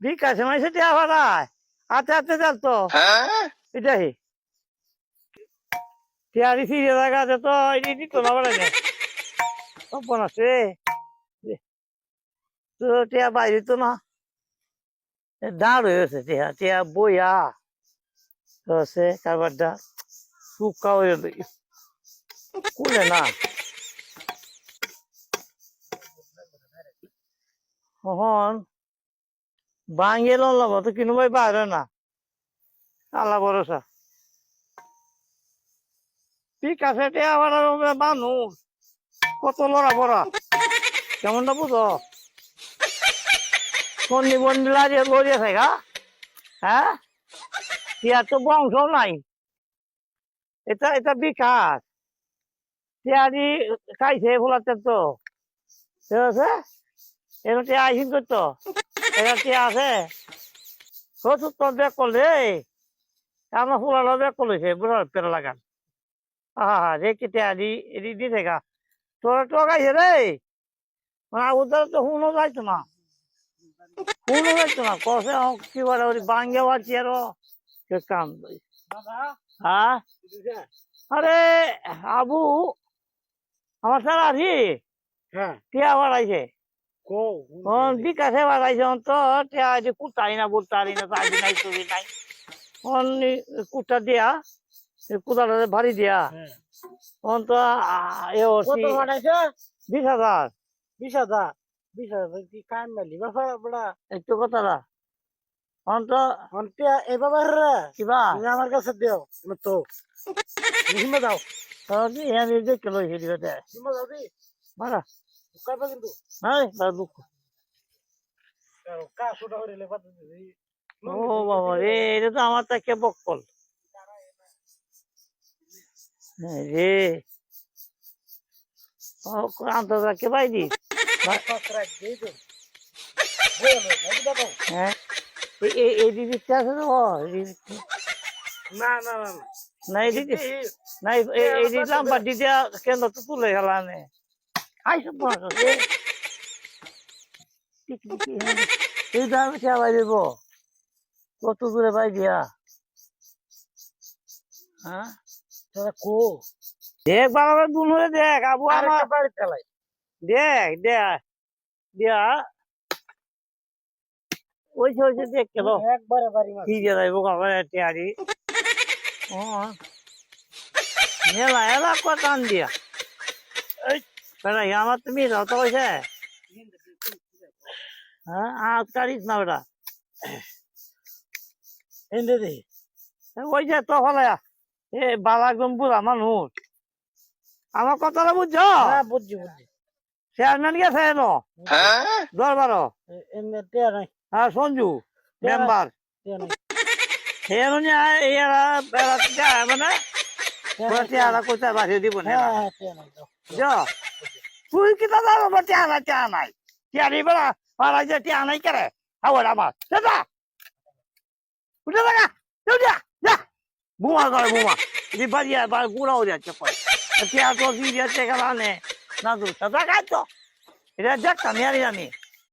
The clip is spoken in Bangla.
বিকাশে মাসে টিয়া ভাড়ায় হাতে হাতে যাল তো। এটাই টিয়ারি ফিরে জায়গাতে তো এটি দিত না অপন আছে তো টিয়া বাইরে তো না। দাঁড় হয়েছে টিয়া টিয়া বইয়া। তো আছে কারবারটা শুকা হয়ে কুলে না। হন ভাঙিয়ে লব তো কিনু ভাই বাইরে না। আল্লাহ ভরসা। ঠিক আছে মানুষ কত লড়া বড়া। কেমনটা বুঝো? বন্দি বন্দি লাগিয়ে লড়িয়ে থাকা হ্যাঁ? টিয়ার তো বংশ নাই। এটা এটা বিকাশ। টিয়ারি খাইছে ফোলাতে তো। ঠিক আছে? এটা টিয়া আইসিন করতো এটা টিয়া আছে? কত তো বেক করলে আমার ফুলালো বেক করলেছে বুড়া পেরা লাগান। আহা রে কি টিয়ারি এদি দি থাকা। তোরা টকাইছে রে! মানে ওদের তো হুনো যাইতো না। হুনো যাইতো না কষে কি বলে ওই বাঙ্গে বাড়ছি আরও। কে কাম হ্যাঁ? আরে আবু আমার স্যার আছি হ্যাঁ। টিয়া বাড়াইছে। অন বিকাশে বাড়াইছে তো টিয়া আছে কুটাই না বুটারি না তাই নাই তুই নাই। অন কুটা দিয়া কুটাটা ভারী দিয়া। হ্যাঁ। অন তো এ কত ওসি বানাইছে? বিশ হাজার। বিশ হাজার? বিশ হাজার কি কাম মেলি বাবা বড়া একটু কথা না অন তো অন্তে এভাবে রে। কিবা? তুমি আমার কাছে দিও তো। দাও। দেখে লইছে দিবে হিমে দাও দি মারা কাইবা কিন্তু। নাই তার দুঃখ। কা হইলে পাতা দিবি ও বাবা রে এটা তো আমার তাকে বকল। রে আন্তর্জাতিক বাইদি পাত্রা দিয়ে দে। বলো নাকি দাও হ্যাঁ এই- এই এই দিদিটা আছে তো ও, এই দিদিটা। না না না না। না এই দিদি না এই- এই এই দিদিয়া কেন তো তুলে গেলানে আইসব বসে এই দামে চা বাই দেব কত দূরে পাই দিয়া হ্যাঁ তোরা কো দেখ বাবা দুনুরে দেখ আবু আমার আরেকটা বাড়ি চালাই দেখ দেখ দিয়া ওইসে ওইসে দেখ কেন একবারে বাড়ি মার কি যে যাইব কাবার টিয়ারি ও মেলা এলা কটান দিয়া এই বেটা আমার তুমি যাও তো কইছে। হ্যাঁ আজ কারিস না বেটা। এনে দে ওই যে তো হলে এ আমার কথাটা বুঝছ? হ্যাঁ বুঝছি বুঝছি। চেয়ারম্যান গেছে এনো? দরবার টিয়া নাই। হ্যাঁ সঞ্জু মেম্বার নিয়ে এরা মানে ওরা চেহারা কোথা বাসিয়ে দিব না হ্যাঁ হ্যাঁ টিয়া নাই দাও যা তুই কি দাদা বাবা টিয়া নাই টিয়া নাই টিয়ারি বেড়া মারা যে টিয়া নাই করে আবার আমার দাদা উঠে দেখা যা যা বুমা করে বুমা যদি বাড়িয়া বা গুড়াও যাচ্ছে পরে টিয়া তো দিয়ে যাচ্ছে কারণে না